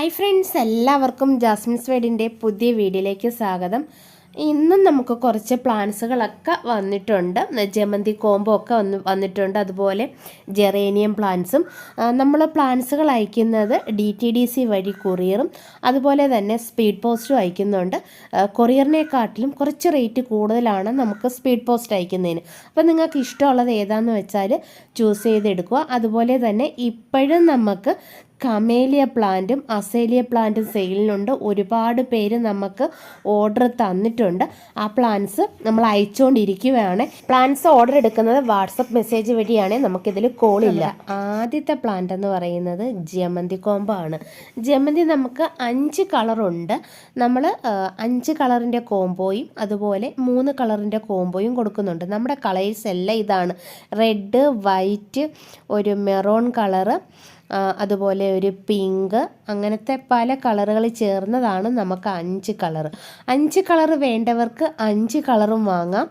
Hi friends എല്ലാവർക്കും Jasmine's സ്വേഡിന്റെ പുതിയ വീഡിയോയിലേക്ക് സ്വാഗതം. ഇന്നും നമുക്ക് കുറച്ച് പ്ലാന്റ്സുകളൊക്കെ വന്നിട്ടുണ്ട്. ജമന്തി കോമ്പോ ഒക്കെ വന്ന് വന്നിട്ടുണ്ട്. അതുപോലെ ജെറേനിയം പ്ലാന്റ്സും നമ്മൾ പ്ലാന്റ്സുകൾ അയക്കുന്നത് ഡി ടി ഡി സി വഴി കൊറിയറും അതുപോലെ തന്നെ സ്പീഡ് പോസ്റ്റും അയക്കുന്നുണ്ട്. കൊറിയറിനെക്കാട്ടിലും കുറച്ച് റേറ്റ് കൂടുതലാണ് നമുക്ക് സ്പീഡ് പോസ്റ്റ് അയക്കുന്നതിന്. അപ്പോൾ നിങ്ങൾക്ക് ഇഷ്ടമുള്ളത് ഏതാണെന്ന് വെച്ചാൽ ചൂസ് ചെയ്തെടുക്കുക. അതുപോലെ തന്നെ ഇപ്പോഴും നമുക്ക് കമേലിയ പ്ലാന്റും അസേലിയ പ്ലാന്റും സെയിലിനുണ്ട് ഒരുപാട് പേര് നമുക്ക് ഓർഡർ തന്നിട്ടുണ്ട്. ആ പ്ലാന്റ്സ് നമ്മൾ അയച്ചുകൊണ്ടിരിക്കുകയാണ് പ്ലാന്റ്സ് ഓർഡർ എടുക്കുന്നത് വാട്സപ്പ് മെസ്സേജ് വഴിയാണ്. നമുക്കിതിൽ ഇല്ല. ആദ്യത്തെ പ്ലാന്റ് എന്ന് പറയുന്നത് ജമന്തി കോമ്പാണ്. ജമന്തി നമുക്ക് അഞ്ച് കളറുണ്ട് നമ്മൾ അഞ്ച് കളറിന്റെ കോമ്പോയും അതുപോലെ മൂന്ന് കളറിന്റെ കോമ്പോയും കൊടുക്കുന്നുണ്ട്. നമ്മുടെ കളേഴ്സ് എല്ലാം ഇതാണ്. റെഡ് വൈറ്റ് ഒരു മെറോൺ കളറ് അതുപോലെ ഒരു പിങ്ക് അങ്ങനത്തെ പല കളറുകൾ ചേർന്നതാണ് നമുക്ക് അഞ്ച് കളർ. അഞ്ച് കളർ വേണ്ടവർക്ക് അഞ്ച് കളറും വാങ്ങാം.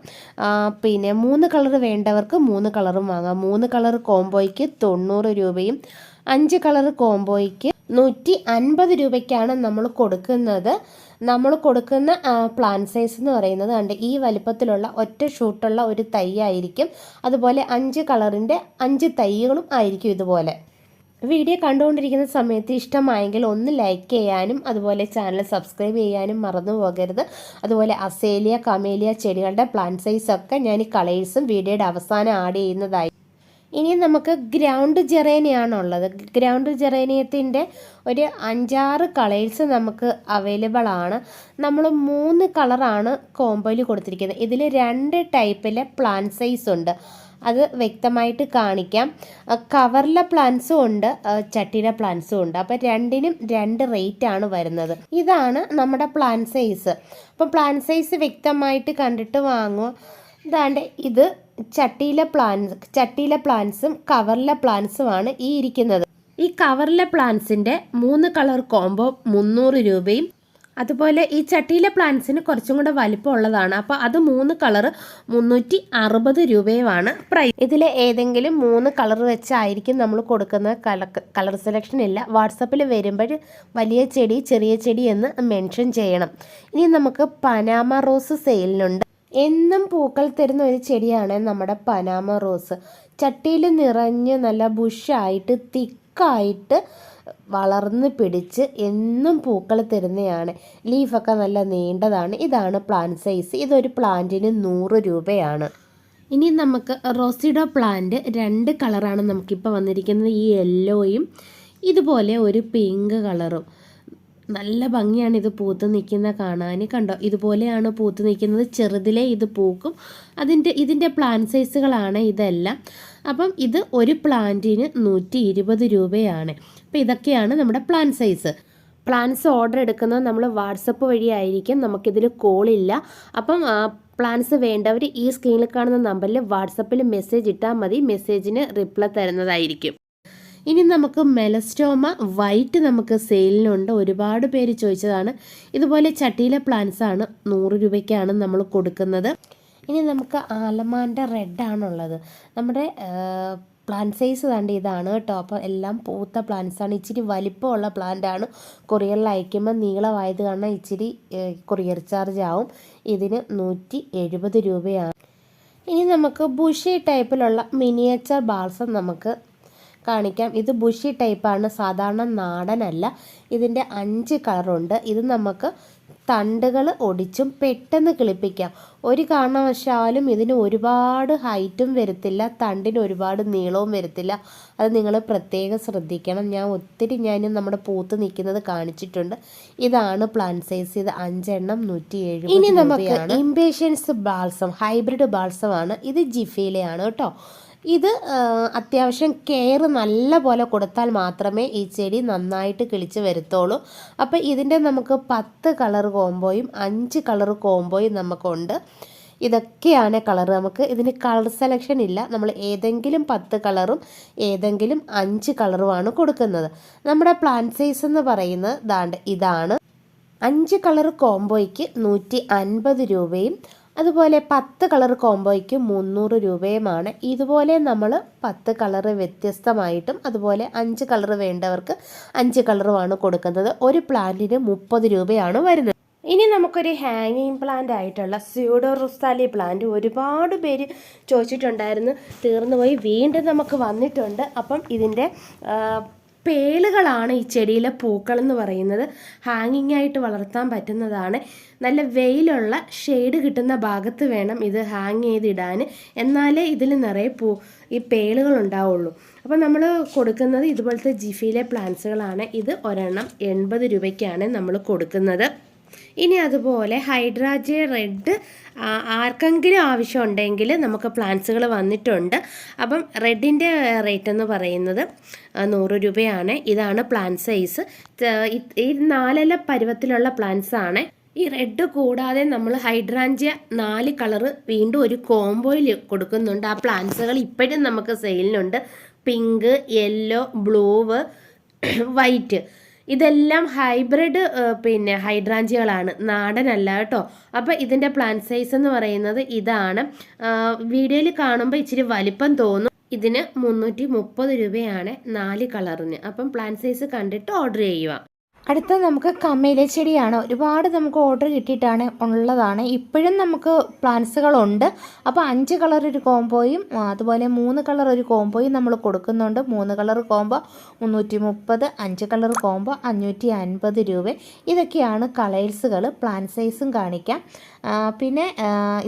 പിന്നെ മൂന്ന് കളർ വേണ്ടവർക്ക് മൂന്ന് കളറും വാങ്ങാം. മൂന്ന് കളർ കോംബോയ്ക്ക് തൊണ്ണൂറ് രൂപയും അഞ്ച് കളർ കോംബോയ്ക്ക് നൂറ്റി അൻപത് രൂപയ്ക്കാണ് നമ്മൾ കൊടുക്കുന്നത്. നമ്മൾ കൊടുക്കുന്ന പ്ലാൻ സൈസ് എന്ന് പറയുന്നത് കണ്ട് ഈ വലിപ്പത്തിലുള്ള ഒറ്റ ഷൂട്ടുള്ള ഒരു തൈ ആയിരിക്കും. അതുപോലെ അഞ്ച് കളറിന്റെ അഞ്ച് തൈകളും ആയിരിക്കും ഇതുപോലെ. വീഡിയോ കണ്ടുകൊണ്ടിരിക്കുന്ന സമയത്ത് ഇഷ്ടമായെങ്കിൽ ഒന്ന് ലൈക്ക് ചെയ്യാനും അതുപോലെ ചാനൽ സബ്സ്ക്രൈബ് ചെയ്യാനും മറന്നു പോകരുത്. അതുപോലെ അസേലിയ കമേലിയ ചെടികളുടെ പ്ലാന്റ് സൈസ് ഒക്കെ ഞാൻ ഈ കളേഴ്സും വീഡിയോയുടെ അവസാനം ആഡ് ചെയ്യുന്നതായി. ഇനി നമുക്ക് ഗ്രൗണ്ട് ജെറേനിയാണുള്ളത് ഗ്രൗണ്ട് ജെറേനിയത്തിന്റെ ഒരു അഞ്ചാറ് കളേഴ്സ് നമുക്ക് അവൈലബിൾ ആണ്. നമ്മൾ മൂന്ന് കളറാണ് കോമ്പോയിൽ കൊടുത്തിരിക്കുന്നത്. ഇതിൽ രണ്ട് ടൈപ്പിലെ പ്ലാന്റ് സൈസ് ഉണ്ട്. അത് വ്യക്തമായിട്ട് കാണിക്കാം. കവറിലെ പ്ലാന്റ്സും ഉണ്ട് ചട്ടിയിലെ പ്ലാന്റ്സും ഉണ്ട്. അപ്പം രണ്ടിനും രണ്ട് റേറ്റ് ആണ് വരുന്നത്. ഇതാണ് നമ്മുടെ പ്ലാൻ സൈസ് അപ്പം പ്ലാൻ സൈസ് വ്യക്തമായിട്ട് കണ്ടിട്ട് വാങ്ങുക ഇതാണ്ട് ഇത് ചട്ടിയിലെ പ്ലാന്റ്സ് ചട്ടിയിലെ പ്ലാന്റ്സും കവറിലെ പ്ലാന്റ്സുമാണ് ഈ ഇരിക്കുന്നത്. ഈ കവറിലെ പ്ലാന്റ്സിന്റെ മൂന്ന് കളർ കോംബോ മുന്നൂറ് രൂപയും അതുപോലെ ഈ ചട്ടിയിലെ പ്ലാന്റ്സിന് കുറച്ചും കൂടെ വലിപ്പമുള്ളതാണ്. അപ്പോൾ അത് മൂന്ന് കളർ മുന്നൂറ്റി അറുപത് രൂപയുമാണ് പ്രൈസ്. ഇതിൽ ഏതെങ്കിലും മൂന്ന് കളർ വെച്ചായിരിക്കും നമ്മൾ കൊടുക്കുന്ന കളർ സെലക്ഷൻ ഇല്ല. വാട്സപ്പിൽ വരുമ്പോൾ വലിയ ചെടി ചെറിയ ചെടി എന്ന് മെൻഷൻ ചെയ്യണം. ഇനി നമുക്ക് പനാമ റോസ് സെയിലിനുണ്ട്. എന്നും പൂക്കൾ തരുന്ന ഒരു ചെടിയാണ് നമ്മുടെ പനാമ റോസ്. ചട്ടിയിൽ നിറഞ്ഞ് നല്ല ബുഷായിട്ട് തിക്കായിട്ട് വളർന്ന് പിടിച്ച് എന്നും പൂക്കൾ തരുന്നതാണ് ലീഫൊക്കെ നല്ല നീണ്ടതാണ്. ഇതാണ് പ്ലാന്റ് സൈസ് ഇതൊരു പ്ലാന്റിന് നൂറ് രൂപയാണ്. ഇനി നമുക്ക് റോസിഡോ പ്ലാന്റ് രണ്ട് കളറാണ് നമുക്കിപ്പോൾ വന്നിരിക്കുന്നത്. ഈ യെല്ലോയും ഇതുപോലെ ഒരു പിങ്ക് കളറും നല്ല ഭംഗിയാണ് ഇത് പൂത്ത് നിൽക്കുന്ന കാണാൻ കണ്ടോ? ഇതുപോലെയാണ് പൂത്ത് നിൽക്കുന്നത്. ചെറുതിലേ ഇത് പൂക്കും. അതിന്റെ ഇതിന്റെ പ്ലാൻ സൈസുകളാണ് ഇതെല്ലാം. അപ്പം ഇത് ഒരു പ്ലാന്റിന് നൂറ്റി ഇരുപത് രൂപയാണ്. അപ്പോൾ ഇതൊക്കെയാണ് നമ്മുടെ പ്ലാൻ സൈസ് പ്ലാൻസ് ഓർഡർ എടുക്കുന്നത് നമ്മൾ വാട്സപ്പ് വഴിയായിരിക്കും. നമുക്കിതിൽ കോളില്ല അപ്പം പ്ലാൻസ് വേണ്ടവർ ഈ സ്ക്രീനിൽ കാണുന്ന നമ്പറിൽ വാട്സപ്പിൽ മെസ്സേജ് ഇട്ടാൽ മതി. മെസ്സേജിന് റിപ്ലൈ തരുന്നതായിരിക്കും. ഇനി നമുക്ക് മെലസ്റ്റോമ വൈറ്റ് നമുക്ക് സെയിലിനുണ്ട്. ഒരുപാട് പേര് ചോദിച്ചതാണ്. ഇതുപോലെ ചട്ടിയിലെ പ്ലാന്റ്സ് ആണ് നൂറ് രൂപയ്ക്കാണ് നമ്മൾ കൊടുക്കുന്നത്. ഇനി നമുക്ക് ആലമാന്റെ റെഡാണുള്ളത് നമ്മുടെ പ്ലാന്റ് സൈസ് കണ്ട് ഇതാണ് കേട്ടോ. അപ്പോൾ എല്ലാം പൂത്ത ആണ്. ഇച്ചിരി വലിപ്പമുള്ള പ്ലാന്റ് ആണ്. കൊറിയറിൽ അയക്കുമ്പോൾ നീളമായത് കാരണം ഇച്ചിരി കൊറിയർ ചാർജ് ആവും. ഇതിന് നൂറ്റി എഴുപത് രൂപയാണ്. ഇനി നമുക്ക് ബുഷി ടൈപ്പിലുള്ള മിനിയേച്ചർ ബാൾസം നമുക്ക് കാണിക്കാം. ഇത് ബുഷി ടൈപ്പാണ് സാധാരണ നാടനല്ല. ഇതിന്റെ അഞ്ച് കളറുണ്ട്. ഇത് നമുക്ക് തണ്ടുകൾ ഒടിച്ചും പെട്ടെന്ന് കിളിപ്പിക്കാം. ഒരു കാരണവശാലും ഇതിന് ഒരുപാട് ഹൈറ്റും വരത്തില്ല. തണ്ടിന് ഒരുപാട് നീളവും വരത്തില്ല. അത് നിങ്ങൾ പ്രത്യേകം ശ്രദ്ധിക്കണം. ഞാൻ ഒത്തിരി ഞാൻ നമ്മുടെ പൂത്ത് നിൽക്കുന്നത് കാണിച്ചിട്ടുണ്ട്. ഇതാണ് പ്ലാൻ സൈസ് ഇത് അഞ്ചെണ്ണം നൂറ്റി ഏഴ് ഇനി നമുക്ക് ഇംപേഷ്യൻസ് ബാൾസം ഹൈബ്രിഡ് ബാൾസമാണ് ഇത് ജിഫയിലെയാണ് കേട്ടോ. ഇത് അത്യാവശ്യം കെയർ നല്ല പോലെ കൊടുത്താൽ മാത്രമേ ഈ ചെടി നന്നായിട്ട് കിളിച്ച് വരുത്തുള്ളൂ. അപ്പോൾ ഇതിന്റെ നമുക്ക് പത്ത് കളർ കോമ്പോയും അഞ്ച് കളർ കോമ്പോയും നമുക്കുണ്ട്. ഇതൊക്കെയാണ് കളർ നമുക്ക് ഇതിന് കളർ സെലക്ഷൻ ഇല്ല. നമ്മൾ ഏതെങ്കിലും പത്ത് കളറും ഏതെങ്കിലും അഞ്ച് കളറുമാണ് കൊടുക്കുന്നത്. നമ്മുടെ പ്ലാന്റ് സൈസ് എന്ന് പറയുന്നത് ഇതാണ്. അഞ്ച് കളർ കോംബോയ്ക്ക് നൂറ്റി രൂപയും അതുപോലെ പത്ത് കളർ കോംബോയ്ക്ക് മുന്നൂറ് രൂപയുമാണ്. ഇതുപോലെ നമ്മൾ പത്ത് കളർ വ്യത്യസ്തമായിട്ടും അതുപോലെ അഞ്ച് കളർ വേണ്ടവർക്ക് അഞ്ച് കളറുമാണ് കൊടുക്കുന്നത്. ഒരു പ്ലാന്റിന് മുപ്പത് രൂപയാണ് വരുന്നത്. ഇനി നമുക്കൊരു ഹാങ്ങിങ് പ്ലാന്റ് ആയിട്ടുള്ള സ്യൂഡോ റുസ്താലി പ്ലാന്റ് ഒരുപാട് പേര് ചോദിച്ചിട്ടുണ്ടായിരുന്നു. തീർന്നുപോയി. വീണ്ടും നമുക്ക് വന്നിട്ടുണ്ട്. അപ്പം ഇതിന്റെ പേളുകളാണ് ഈ ചെടിയിലെ പൂക്കൾ എന്ന് പറയുന്നത്. ഹാങ്ങിങ് ആയിട്ട് വളർത്താൻ പറ്റുന്നതാണ്. നല്ല വെയിലുള്ള ഷെയ്ഡ് കിട്ടുന്ന ഭാഗത്ത് വേണം ഇത് ഹാങ് ചെയ്തിടാൻ. എന്നാലേ ഇതിൽ നിറയെ പൂ ഈ പേളുകൾ ഉണ്ടാവുള്ളൂ. അപ്പോൾ നമ്മൾ കൊടുക്കുന്നത് ഇതുപോലത്തെ ജിഫിയിലെ പ്ലാന്റ്സുകളാണ് ഇത് ഒരെണ്ണം എൺപത് രൂപയ്ക്കാണ് നമ്മൾ കൊടുക്കുന്നത്. ഇനി അതുപോലെ ഹൈഡ്രാജെ റെഡ് ആർക്കെങ്കിലും ആവശ്യമുണ്ടെങ്കിൽ നമുക്ക് പ്ലാന്റ്സുകൾ വന്നിട്ടുണ്ട്. അപ്പം റെഡിന്റെ റേറ്റ് എന്ന് പറയുന്നത് നൂറ് രൂപയാണ്. ഇതാണ് പ്ലാന്റ് സൈസ്. ഈ നാലല പരുവത്തിലുള്ള പ്ലാന്റ്സ് ആണ്. ഈ റെഡ് കൂടാതെ നമ്മൾ ഹൈഡ്രാഞ്ചിയ നാല് കളറ് വീണ്ടും ഒരു കോംബോയിൽ കൊടുക്കുന്നുണ്ട്. ആ പ്ലാന്റ്സുകൾ ഇപ്പോഴും നമുക്ക് സെയിലിനുണ്ട്. Pink yellow blue white. ഇതെല്ലാം ഹൈബ്രിഡ് പിന്നെ ഹൈഡ്രാഞ്ചികളാണ്. നാടനല്ല കേട്ടോ. അപ്പോൾ ഇതിന്റെ പ്ലാന്റ് സൈസ് എന്ന് പറയുന്നത് ഇതാണ്. വീഡിയോയിൽ കാണുമ്പോൾ ഇച്ചിരി വലിപ്പം തോന്നും. ഇതിന് മുന്നൂറ്റി മുപ്പത് രൂപയാണ് നാല് കളറിന് അപ്പം പ്ലാന്റ് സൈസ് കണ്ടിട്ട് ഓർഡർ ചെയ്യുക. അടുത്ത നമുക്ക് കമ്മയിലെ ചെടിയാണ്. ഒരുപാട് നമുക്ക് ഓർഡർ കിട്ടിയിട്ടാണ് ഉള്ളതാണ്. ഇപ്പോഴും നമുക്ക് പ്ലാന്റ്സുകളുണ്ട് അപ്പോൾ അഞ്ച് കളർ ഒരു കോംബോയും അതുപോലെ മൂന്ന് കളർ ഒരു കോംബോയും നമ്മൾ കൊടുക്കുന്നുണ്ട്. മൂന്ന് കളർ കോംബോ മുന്നൂറ്റി മുപ്പത് അഞ്ച് കളർ കോംബോ അഞ്ഞൂറ്റി അൻപത് രൂപ. ഇതൊക്കെയാണ് കളേഴ്സുകൾ പ്ലാൻ സൈസും കാണിക്കാം. പിന്നെ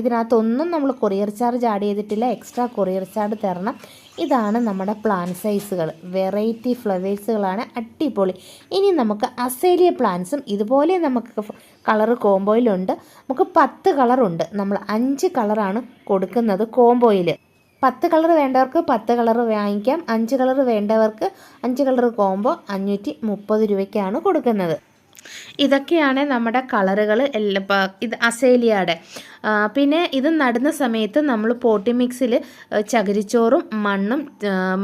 ഇതിനകത്തൊന്നും നമ്മൾ കൊറിയർ ചാർജ് ആഡ് ചെയ്തിട്ടില്ല. എക്സ്ട്രാ കൊറിയർ ചാർജ് തരണം. ഇതാണ് നമ്മുടെ പ്ലാന്റ് സൈസുകൾ വെറൈറ്റി ഫ്ലവേഴ്സുകളാണ് അടിപൊളി. ഇനി നമുക്ക് അസേലിയ പ്ലാന്റ്സും ഇതുപോലെ നമുക്ക് കളർ കോംബോയിലുണ്ട് നമുക്ക് പത്ത് കളറുണ്ട് നമ്മൾ അഞ്ച് കളറാണ് കൊടുക്കുന്നത് കോംബോയിൽ പത്ത് കളർ വേണ്ടവർക്ക് പത്ത് കളർ വാങ്ങിക്കാം. അഞ്ച് കളർ വേണ്ടവർക്ക് അഞ്ച് കളർ കോംബോ അഞ്ഞൂറ്റി മുപ്പത് രൂപയ്ക്കാണ് കൊടുക്കുന്നത്. ഇതൊക്കെയാണ് നമ്മുടെ കളറുകൾ എല്ലാം ഇത് അസേലിയയുടെ പിന്നെ ഇത് നടുന്ന സമയത്ത് നമ്മൾ പോട്ടി മിക്സിൽ ചകിരിച്ചോറും മണ്ണും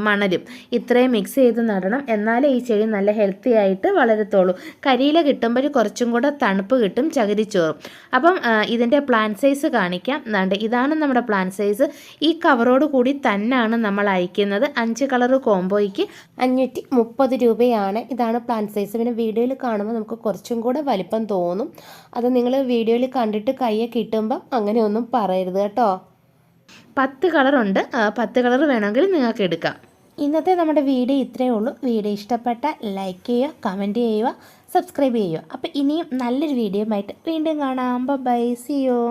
മണലും ഇത്രയും മിക്സ് ചെയ്ത് നടണം. എന്നാലേ ഈ ചെടി നല്ല ഹെൽത്തി ആയിട്ട് വളരത്തുള്ളൂ. കരിയില കിട്ടുമ്പോൾ കുറച്ചും കൂടെ തണുപ്പ് കിട്ടും ചകിരിച്ചോറും. അപ്പം ഇതിന്റെ പ്ലാൻ സൈസ് കാണിക്കാം. ദാണ്ട് ഇതാണ് നമ്മുടെ പ്ലാൻ സൈസ് ഈ കവറോട് കൂടി തന്നെയാണ് നമ്മൾ അയക്കുന്നത്. അഞ്ച് കളർ കോംബോയ്ക്ക് അഞ്ഞൂറ്റി മുപ്പത് രൂപയാണ്. ഇതാണ് പ്ലാൻ സൈസ് പിന്നെ വീഡിയോയിൽ കാണുമ്പോൾ നമുക്ക് കുറച്ചും കൂടെ വലിപ്പം തോന്നും. അത് നിങ്ങൾ വീഡിയോയിൽ കണ്ടിട്ട് കയ്യെ കിട്ടുമ്പം അങ്ങനെയൊന്നും പറയരുത് കേട്ടോ. പത്ത് കളറുണ്ട്. പത്ത് കളർ വേണമെങ്കിൽ നിങ്ങൾക്ക് എടുക്കാം. ഇന്നത്തെ നമ്മുടെ വീഡിയോ ഇത്രയേ ഉള്ളൂ. വീഡിയോ ഇഷ്ടപ്പെട്ട ലൈക്ക് ചെയ്യുക കമന്റ് ചെയ്യുക സബ്സ്ക്രൈബ് ചെയ്യുക. അപ്പോൾ ഇനിയും നല്ലൊരു വീഡിയോ ആയിട്ട് വീണ്ടും കാണാം. ബൈ സിയോ